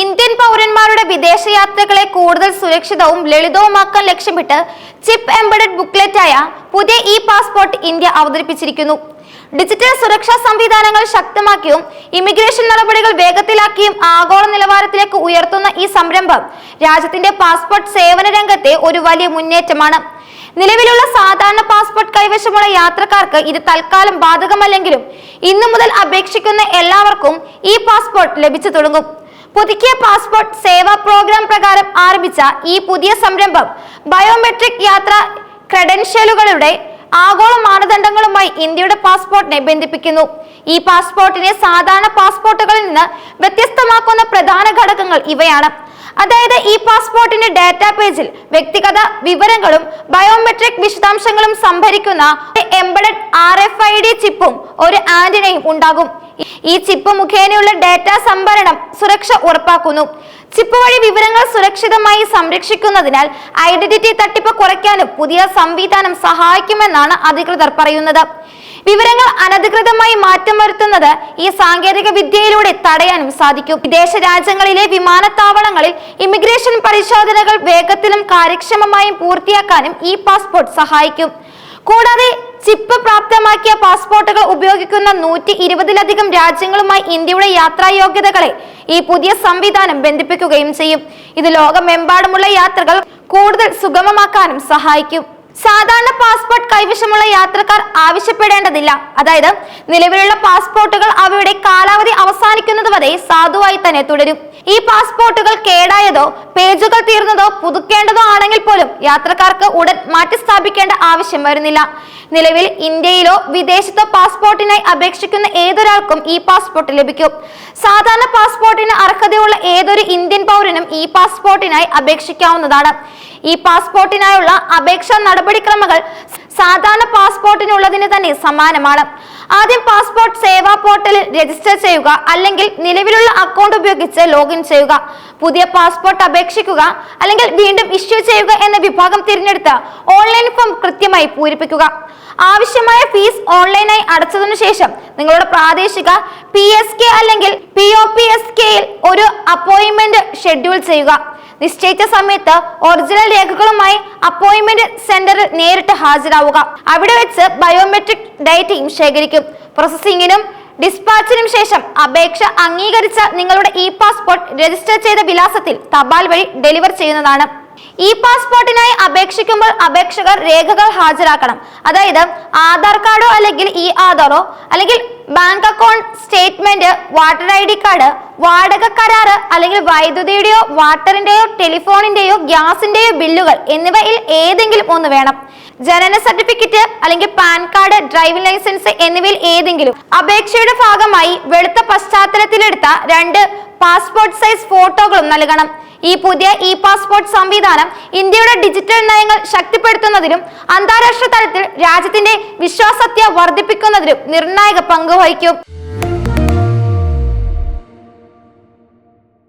Indian പൗരന്മാരുടെ വിദേശയാത്രകളെ കൂടുതൽ സുരക്ഷിതവും ലളിതവുമാക്കാൻ ലക്ഷ്യമിട്ട് ചിപ്പ് എംബഡഡ് ആയ പുതിയ ഇ പാസ്പോർട്ട് ഇന്ത്യ അവതരിപ്പിച്ചിരിക്കുന്നു. ഡിജിറ്റൽ സുരക്ഷാ സംവിധാനങ്ങൾ ശക്തമാക്കിയും ഇമിഗ്രേഷൻ നടപടികൾ വേഗത്തിലാക്കിയും ആഗോള നിലവാരത്തിലേക്ക് ഉയർത്തുന്ന ഈ സംരംഭം രാജ്യത്തിന്റെ പാസ്പോർട്ട് സേവന രംഗത്തെ ഒരു വലിയ മുന്നേറ്റമാണ്. നിലവിലുള്ള സാധാരണ പാസ്പോർട്ട് കൈവശമുള്ള യാത്രക്കാർക്ക് ഇത് തൽക്കാലം ബാധകമല്ലെങ്കിലും ഇന്നു മുതൽ അപേക്ഷിക്കുന്ന എല്ലാവർക്കും ഈ പാസ്പോർട്ട് ലഭിച്ചു തുടങ്ങും. പുതുക്കിയ പാസ്പോർട്ട് സേവാ പ്രോഗ്രാം പ്രകാരം ആരംഭിച്ച ഈ പുതിയ സംരംഭം ബയോമെട്രിക് യാത്ര ക്രെഡൻഷ്യലുകളുടെ ആഗോള മാനദണ്ഡങ്ങളുമായി ഇന്ത്യയുടെ പാസ്പോർട്ടിനെ ബന്ധിപ്പിക്കുന്നു. ഈ പാസ്പോർട്ടിനെ സാധാരണ പാസ്പോർട്ടുകളിൽ നിന്ന് വ്യത്യസ്തമാക്കുന്ന പ്രധാന ഘടകങ്ങൾ ഇവയാണ്. അതായത് ഈ പാസ്പോർട്ടിന്റെ ഡാറ്റാ പേജിൽ വ്യക്തിഗത വിവരങ്ങളും ബയോമെട്രിക് വിശദാംശങ്ങളും സംഭരിക്കുന്ന embedded R F I D ചിപ്പും ഒരു ആന്റിനയും ഉണ്ടാകും. ഈ ചിപ്പ് മുഖേനയുള്ള ഡാറ്റ സംഭരണം സുരക്ഷ ഉറപ്പാക്കുന്നു. ചിപ്പ് വഴി വിവരങ്ങൾ സുരക്ഷിതമായി സംരക്ഷിക്കുന്നതിനാൽ ഐഡന്റിറ്റി തട്ടിപ്പ് കുറയ്ക്കാനും പുതിയ സംവിധാനം സഹായിക്കുമെന്നാണ് അധികൃതർ പറയുന്നത്. വിവരങ്ങൾ അനധികൃതമായി മാറ്റം വരുത്തുന്നത് ഈ സാങ്കേതിക വിദ്യയിലൂടെ തടയാനും സാധിക്കും. വിദേശ രാജ്യങ്ങളിലെ വിമാനത്താവളങ്ങളിൽ ഇമിഗ്രേഷൻ പരിശോധനകൾ വേഗത്തിലും കാര്യക്ഷമമായും പൂർത്തിയാക്കാനും ഈ പാസ്പോർട്ട് സഹായിക്കും. കൂടാതെ ചിപ്പ് പ്രാപ്തമാക്കിയ പാസ്പോർട്ടുകൾ ഉപയോഗിക്കുന്ന നൂറ്റി ഇരുപതിലധികം രാജ്യങ്ങളുമായി ഇന്ത്യയുടെ യാത്രായോഗ്യതകളെ ഈ പുതിയ സംവിധാനം ബന്ധിപ്പിക്കുകയും ചെയ്യും. ഇത് ലോകമെമ്പാടുമുള്ള യാത്രകൾ കൂടുതൽ സുഗമമാക്കാനും സഹായിക്കും. സാധാരണ പാസ്പോർട്ട് കൈവശമുള്ള യാത്രക്കാർ ആവശ്യപ്പെടേണ്ടതില്ല. അതായത് നിലവിലുള്ള പാസ്പോർട്ടുകൾ അവയുടെ കാലാവധി അവസാനിക്കുന്നത് വരെ സാധുവായി തന്നെ തുടരും. ഈ പാസ്പോർട്ടുകൾ കേടായതോ പേജുകൾ തീർന്നതോ പുതുക്കേണ്ടതോ ആണെങ്കിൽ പോലും യാത്രക്കാർക്ക് ഉടൻ മാറ്റിസ്ഥാപിക്കേണ്ട ആവശ്യം വരുന്നില്ല. നിലവിൽ ഇന്ത്യയിലോ വിദേശത്തോ പാസ്പോർട്ടിനായി അപേക്ഷിക്കുന്ന ഏതൊരാൾക്കും ഈ പാസ്പോർട്ട് ലഭിക്കും. സാധാരണ പാസ്പോർട്ടിന് അർഹതയുള്ള ഏതൊരു ഇന്ത്യൻ പൗരനും ഈ പാസ്പോർട്ടിനായി അപേക്ഷിക്കാവുന്നതാണ്. ഈ പാസ്പോർട്ടിനായുള്ള അപേക്ഷാ നടപടിക്രമങ്ങൾ സാധാരണ പാസ്പോർട്ടിനുള്ളതിന് തന്നെ സമാനമാണ് ആദ്യം പാസ്പോർട്ട് സേവാ പോർട്ടലിൽ രജിസ്റ്റർ ചെയ്യുക അല്ലെങ്കിൽ നിലവിലുള്ള അക്കൗണ്ട് ഉപയോഗിച്ച് ലോഗിൻ ചെയ്യുക. പുതിയ പാസ്പോർട്ട് അപേക്ഷിക്കുക അല്ലെങ്കിൽ വീണ്ടും ഇഷ്യൂ ചെയ്യുക എന്ന വിഭാഗം തിരഞ്ഞെടുത്ത് ഓൺലൈൻ ഫോം കൃത്യമായി പൂരിപ്പിക്കുക. ആവശ്യമായ ഫീസ് ഓൺലൈനായി അടച്ചതിനു ശേഷം നിങ്ങളുടെ പ്രാദേശിക പി എസ് കെ അല്ലെങ്കിൽ പി ഒ പി എസ് കെയിൽ ഒരു അപ്പോയിന്റ്മെന്റ് ഷെഡ്യൂൾ ചെയ്യുക. നിശ്ചയിച്ച സമയത്ത് ഒറിജിനൽ രേഖകളുമായി അപ്പോയിന്റ്മെന്റ് സെന്ററിൽ നേരിട്ട് ഹാജരാവുക. അവിടെ വെച്ച് ബയോമെട്രിക് ഡേറ്റയും ശേഖരിക്കും. പ്രോസസ്സിംഗിനും ഡിസ്പാച്ചിനും ശേഷം അപേക്ഷ അംഗീകരിച്ച നിങ്ങളുടെ ഇ പാസ്പോർട്ട് രജിസ്റ്റർ ചെയ്ത വിലാസത്തിൽ തപാൽ വഴി ഡെലിവർ ചെയ്യുന്നതാണ്. ഇ പാസ്പോർട്ടിനായി അപേക്ഷിക്കുമ്പോൾ അപേക്ഷകർ രേഖകൾ ഹാജരാക്കണം. അതായത് ആധാർ കാർഡോ അല്ലെങ്കിൽ ഇ ആധാറോ അല്ലെങ്കിൽ bank account statement water I D card വാടക കരാറ് അല്ലെങ്കിൽ വൈദ്യുതിയുടെയോ വാട്ടറിന്റെയോ ടെലിഫോണിന്റെയോ ഗ്യാസിന്റെയോ ബില്ലുകൾ എന്നിവയിൽ ഏതെങ്കിലും ഒന്ന് വേണം. ജനന സർട്ടിഫിക്കറ്റ് അല്ലെങ്കിൽ പാൻ കാർഡ് ഡ്രൈവിംഗ് ലൈസൻസ് എന്നിവയിൽ ഏതെങ്കിലും. അപേക്ഷയുടെ ഭാഗമായി വെളുത്ത പശ്ചാത്തലത്തിലെടുത്ത രണ്ട് പാസ്പോർട്ട് സൈസ് ഫോട്ടോകളും നൽകണം. ഈ പുതിയ ഇ പാസ്പോർട്ട് സംവിധാനം ഇന്ത്യയുടെ ഡിജിറ്റൽ നയങ്ങൾ ശക്തിപ്പെടുത്തുന്നതിനും അന്താരാഷ്ട്ര തലത്തിൽ രാജ്യത്തിന്റെ വിശ്വാസത്യ വർദ്ധിപ്പിക്കുന്നതിനും നിർണായക പങ്ക് വഹിക്കും.